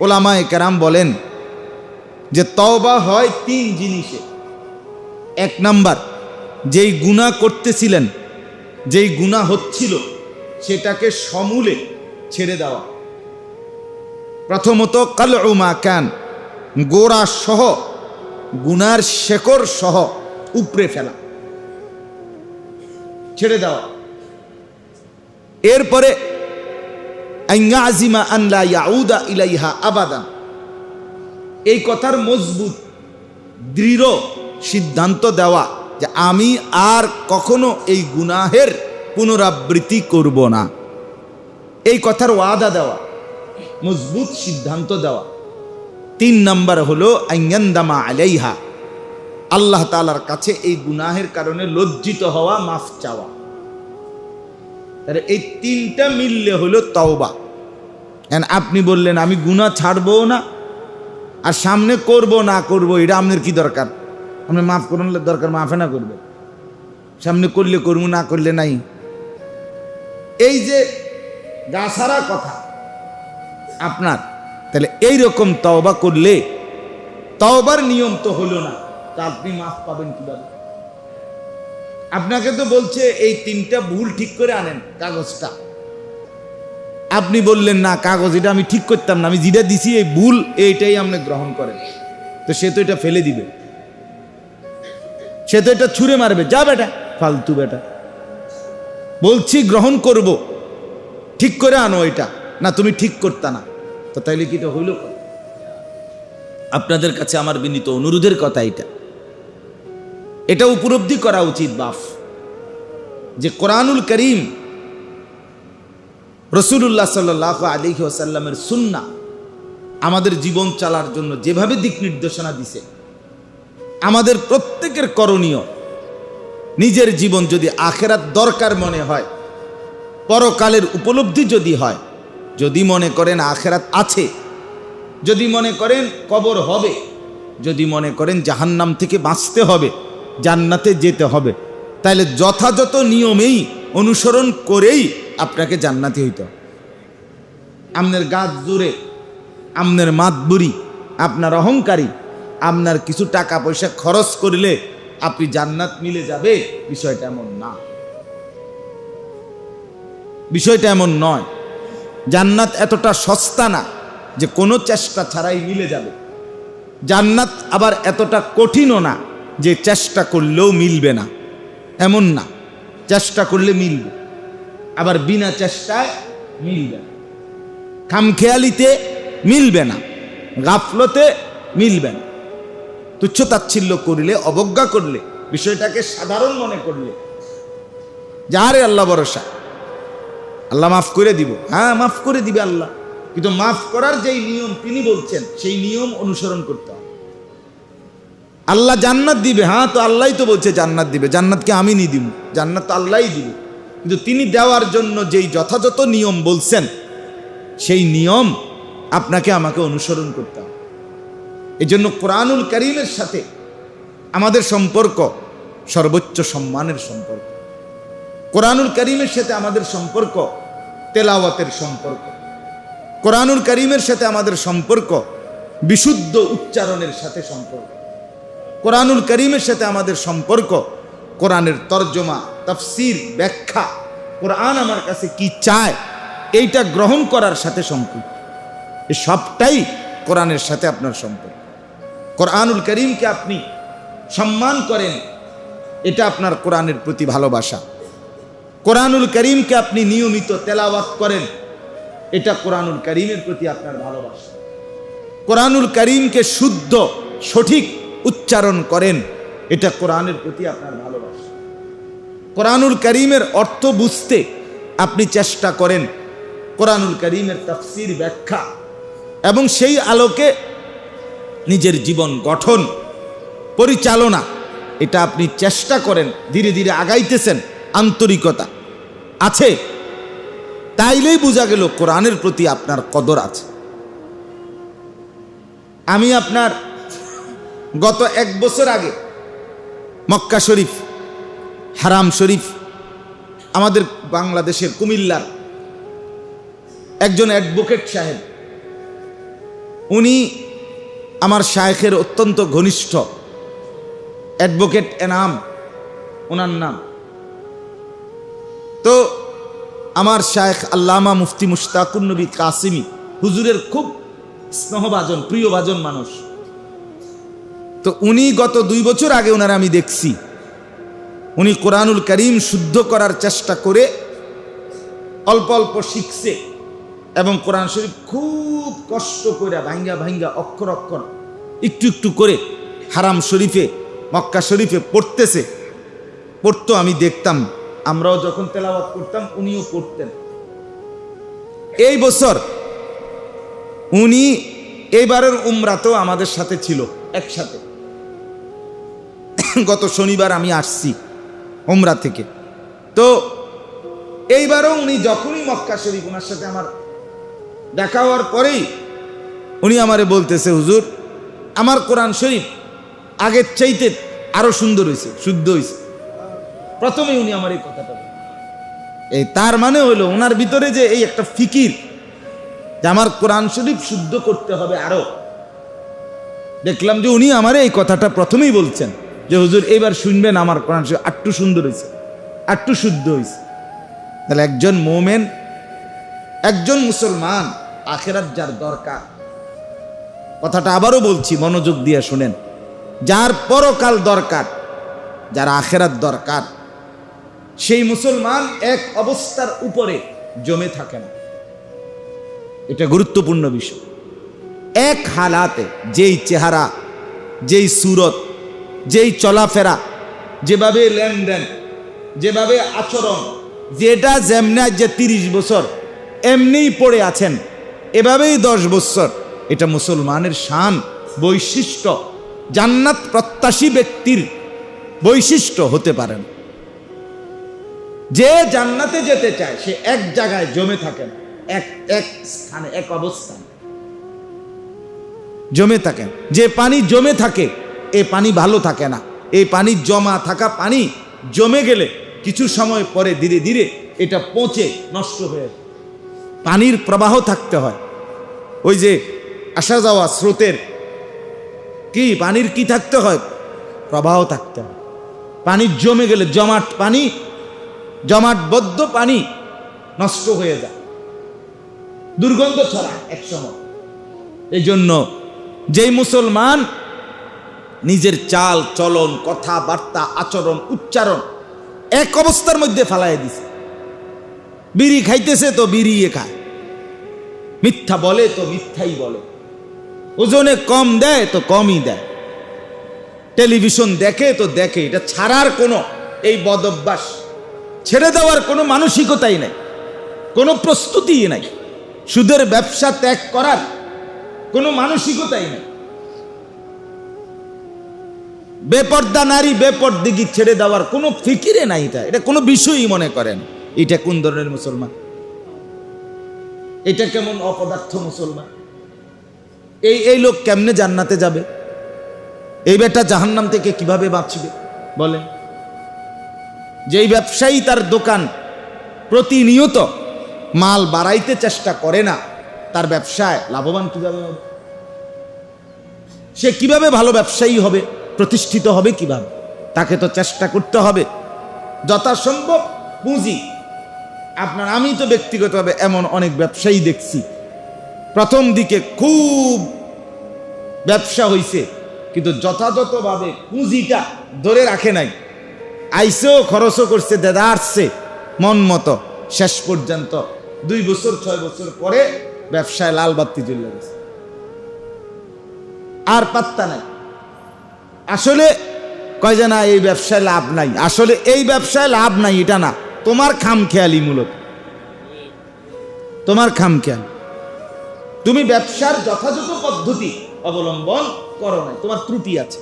ওলামায়ে কেরাম বলেন যে তওবা হয় তিন জিনিসে। এক নাম্বার, যেই গুণা করতেছিলেন, যেই গুণা হচ্ছিল, সেটাকে সমূলে ছেড়ে দেওয়া। প্রথমত কাল উমা ক্যান গোড়া সহ, গুনার শেকড় সহ উপড়ে ফেলা, ছেড়ে দেওয়া। এরপরে আইয়াজিমা আনলা ইয়াউদা ইলাইহা আবাদান। এই কথার মজবুত, দৃঢ় সিদ্ধান্ত দেওয়া যে আমি আর কখনো এই গুনাহের পুনরাবৃত্তি করব না। এই কথার ওয়াদা দেওয়া, মজবুত সিদ্ধান্ত দেওয়া। তিন নাম্বার হলো আইয়ান্দামা আলাইহা। আল্লাহ তালার কাছে এই গুনাহের কারণে লজ্জিত হওয়া, মাফ চাওয়া। তাহলে এই তিনটা মিললে হলো তওবা। এখন আপনি বললেন, আমি গুনাহ ছাড়বো না আর সামনে করব, না করব, এটা আপনার কি দরকার? আপনি মাফ করুন দরকার মাফে না করবে। সামনে করলে করব, না করলে নাই। এই যে গাছারা কথা আপনার, তাহলে এই রকম তওবা করলে তওবার নিয়ম তো হলো না, তা আপনি মাফ পাবেন কীভাবে? আপনাকে তো বলছে, এই তিনটা ভুল ঠিক করে আনেন, কাগজটা। আপনি বললেন, না, কাগজ, এটা আমি ঠিক করতাম না। আমি যেটা দিছি, এই ভুল, এইটাই আপনি গ্রহণ করেন। তো সে তো এটা ফেলে দিবে। সে তো এটা ছুঁড়ে মারবে। যা বেটা, ফালতু বেটা। বলছি, গ্রহণ করব। ঠিক করে আনো এটা। না, তুমি ঠিক করতা না। তো তাইলে কি এটা হইল আপনাদের কাছে আমার বিনীত অনুরোধের কথা এটা। এটা উপলব্ধি করা উচিত, বাফ। যে কোরআনুল করিম রসুল্লাহ সাল্লাহ আলী ওসাল্লামের সুন্না আমাদের জীবন চালার জন্য যেভাবে দিক নির্দেশনা দিছে, আমাদের প্রত্যেকের করণীয়, নিজের জীবন যদি আখেরাত দরকার মনে হয়, পরকালের উপলব্ধি যদি হয়, যদি মনে করেন আখেরাত আছে, যদি মনে করেন কবর হবে, যদি মনে করেন জাহান্নাম থেকে বাঁচতে হবে, জান্নাতে যেতে হবে তাহলে যথাযথ নিয়মেই অনুসরণ করেই আপনাকে জান্নাতি হইত। আপনার গাছ জুড়ে আপনার মাতবুরি আপনার অহংকারী, আপনার কিছু টাকা পয়সা খরচ করলে আপনি জান্নাত মিলে যাবে, বিষয়টা এমন না। বিষয়টা এমন নয়, জান্নাত এতটা সস্তা না যে কোনো চেষ্টা ছাড়াই মিলে যাবে। জান্নাত আবার এতটা কঠিনও না যে চেষ্টা করলেও মিলবে না। এমন না, চেষ্টা করলে মিলবে। আবার বিনা চেষ্টায় মিলবে না। খামখেয়ালিতে মিলবে না, গাফলতে মিলবে না। তুচ্ছ তাচ্ছিল্য করলে, অবজ্ঞা করলে, বিষয়টাকে সাধারণ মনে করলে, যাহারে আল্লাহ ভরসা, আল্লাহ মাফ করে দিব। হ্যাঁ মাফ করে দিবে আল্লাহ। কিন্তু মাফ করার যেই নিয়ম তিনি বলছেন, সেই নিয়ম অনুসরণ করতে হবে। আল্লাহ জান্নাত দিবে। হ্যাঁ তো আল্লাহই তো বলছে জান্নাত দিবে। জান্নাতকে আমি নি দিব। জান্নাত তো আল্লাহই দিবে। কিন্তু তিনি দেওয়ার জন্য যেই যথাযথ নিয়ম বলছেন, সেই নিয়ম আপনাকে আমাকে অনুসরণ করতে হবে। এই জন্য কোরআনুল করিমের সাথে আমাদের সম্পর্ক সর্বোচ্চ সম্মানের সম্পর্ক। কোরআনুল করিমের সাথে আমাদের সম্পর্ক তেলাওয়াতের সম্পর্ক। কোরআনুল করিমের সাথে আমাদের সম্পর্ক বিশুদ্ধ উচ্চারণের সাথে সম্পর্ক। কোরআনুল করিমের সাথে আমাদের সম্পর্ক কোরআনের তর্জমা তফসির ব্যাখ্যা। কোরআন আমার কাছে কি চায়, এইটা গ্রহণ করার সাথে সম্পর্ক। এই সবটাই কোরআনের সাথে আপনার সম্পর্ক। কোরআনুল করিমকে আপনি সম্মান করেন, এটা আপনার কোরআনের প্রতি ভালোবাসা। কোরআনুল করিমকে আপনি নিয়মিত তেলাওয়াত করেন, এটা কোরআনুল করিমের প্রতি আপনার ভালোবাসা। কোরআনুল করিমকে শুদ্ধ, সঠিক উচ্চারণ করেন, এটা কোরআনের প্রতি আপনার ভালোবাসা। কোরআনুল করিমের অর্থ বুঝতে আপনি চেষ্টা করেন। কোরআনুল করিমের তফসির ব্যাখ্যা এবং সেই আলোকে নিজের জীবন গঠন, পরিচালনা, এটা আপনি চেষ্টা করেন, ধীরে ধীরে আগাইতেছেন, আন্তরিকতা আছে। তাইলেই বোঝা গেল কোরআনের প্রতি আপনার কদর আছে। আমি আপনার গত এক বছর আগে মক্কা শরীফ হারাম শরীফ আমাদের বাংলাদেশের কুমিল্লার একজন অ্যাডভোকেট সাহেব। উনি আমার শায়েখের অত্যন্ত ঘনিষ্ঠ অ্যাডভোকেট এনাম, ওনার নাম। তো আমার শায়েখ আল্লামা মুফতি মুশতাকুর নবী কাসিমি, হুজুরের খুব স্নেহভাজন, প্রিয়ভাজন মানুষ। তো উনি গত দুই বছর আগে ওনারা আমি দেখছি। উনি কোরআনুল করিম শুদ্ধ করার চেষ্টা করে অল্প অল্প শিখছে এবং কোরআন শরীফ খুব কষ্ট করে ভাঙ্গা ভাঙ্গা অক্ষর অক্ষর একটু একটু করে হারাম শরীফে, মক্কা শরীফে পড়তেছে। পড়তো, আমি দেখতাম। আমরাও যখন তেলাওয়াত করতাম, উনিও পড়তেন। এই বছর উনি এইবারের উমরাতেও আমাদের সাথে ছিল, একসাথে। গত শনিবার আমি আসছি। উমরা থেকে। তো এইবারও উনি যখনই মক্কা শরীফ ওনার সাথে আমার দেখা হওয়ার পরেই উনি আমারে বলতেছে, হুজুর, আমার কোরআন শরীফ আগের চাইতে আরও সুন্দর হয়েছে শুদ্ধ হয়েছে প্রথমে উনি আমার এই কথাটা এই তার মানে হলো ওনার ভিতরে যে এই একটা ফিকির, যে আমার কোরআন শরীফ শুদ্ধ করতে হবে আরও। দেখলাম যে উনি আমার এই কথাটা প্রথমেই বলছেন। যে হুজুর এবার শুনবেন আমার কোরআন শরীফ। আটটু সুন্দর হয়েছে আটটু শুদ্ধ হয়েছে তাহলে একজন মোমেন, একজন মুসলমান, আখেরাত যার দরকার। কথাটা আবারও বলছি, মনোযোগ দিয়ে শুনেন। যার পরকাল দরকার, যার আখেরাত দরকার, সেই মুসলমান এক অবস্থার উপরে জমে থাকে না। এটা গুরুত্বপূর্ণ বিষয়। এক হালাতে যেই চেহারা, যেই সুরত যেই চলাফেরা, যেভাবে লেনদেন, যেভাবে আচরণ, যেটা যেমনে যে তিরিশ বছর, এমনিই পড়ে আছেন, এভাবেই দশ বছর। এটা মুসলমানের শান, বৈশিষ্ট্য, জান্নাত প্রত্যাশী ব্যক্তির বৈশিষ্ট্য হতে পারেন যে জান্নাতে যেতে চায়, সে এক জায়গায় জমে থাকেন এক এক স্থানে, এক অবস্থান। জমে থাকেন যে পানি জমে থাকে এ পানি ভালো থাকে না। এই পানি জমা থাকা পানি জমে গেলে কিছু সময় পরে ধীরে ধীরে এটা পচে নষ্ট হয়ে। পানির প্রবাহ থাকতে হয়। ওই যে আসা যাওয়া স্রোতের কি পানির কি থাকতে হয়? প্রবাহ থাকতে হয়। পানি জমে গেলে জমাট পানি, জমাটবদ্ধ পানি নষ্ট হয়ে যায়। দুর্গন্ধ ছড়ায় এক সময় এই জন্য যেই মুসলমান নিজের চাল, চলন, কথাবার্তা, আচরণ, উচ্চারণ এক অবস্থার মধ্যে ফালাই দিছে। বিড়ি খাইতেছে তো বিড়িয়ে খায়। মিথ্যা বলে তো মিথ্যাই বলে। ওজনে কম দেয় তো কমই দেয়। টেলিভিশন দেখে তো দেখে, এটা ছাড়ার কোনো, এই বদভ্যাস ছেড়ে দেওয়ার কোনো মানসিকতাই নাই, কোনো প্রস্তুতিই নাই। সুদের ব্যবসা ত্যাগ করার কোনো মানসিকতাই নাই। বেপর্দা নারী বেপর বেপর্দিগি ছেড়ে দেওয়ার কোনো ফিকিরে নাই এটা। এটা কোনো বিষয়ই মনে করেন। এটা কোন ধরনের মুসলমান? এটা কেমন অপদার্থ মুসলমান? এই এই লোক কেমনে জান্নাতে যাবে? এই বেটা জাহান্নাম থেকে কীভাবে বাঁচবে? বলেন। যেই ব্যবসায়ী তার দোকান প্রতিনিয়ত মাল বাড়াইতে চেষ্টা করে না, তার ব্যবসায় লাভবান কীভাবে হবে? সে কীভাবে ভালো ব্যবসায়ী হবে? প্রতিষ্ঠিত হবে কীভাবে? তাকে তো চেষ্টা করতে হবে। যথাসম্ভব পুঁজি। আপনার, আমি তো ব্যক্তিগতভাবে এমন অনেক ব্যবসায়ী দেখছি। প্রথম দিকে খুব ব্যবসা হইছে, কিন্তু যথাযথভাবে পুঁজিটা ধরে রাখে নাই। আইসেও খরচও করছে, দেদা আসছে, মন মতো। শেষ পর্যন্ত দুই বছর, ছয় বছর পরে ব্যবসায় লাল বাতি জ্বলে গেছে। আর পাত্তা নাই। আসলে কয় যে না, এই ব্যবসায় লাভ নাই। আসলে এই ব্যবসায় লাভ নাই, এটা না। তোমার খাম খেয়ালি মূলত। তোমার খাম খেয়াল তুমি ব্যবসার যথাযথ পদ্ধতি অবলম্বন করো নাই, তোমার ত্রুটি আছে।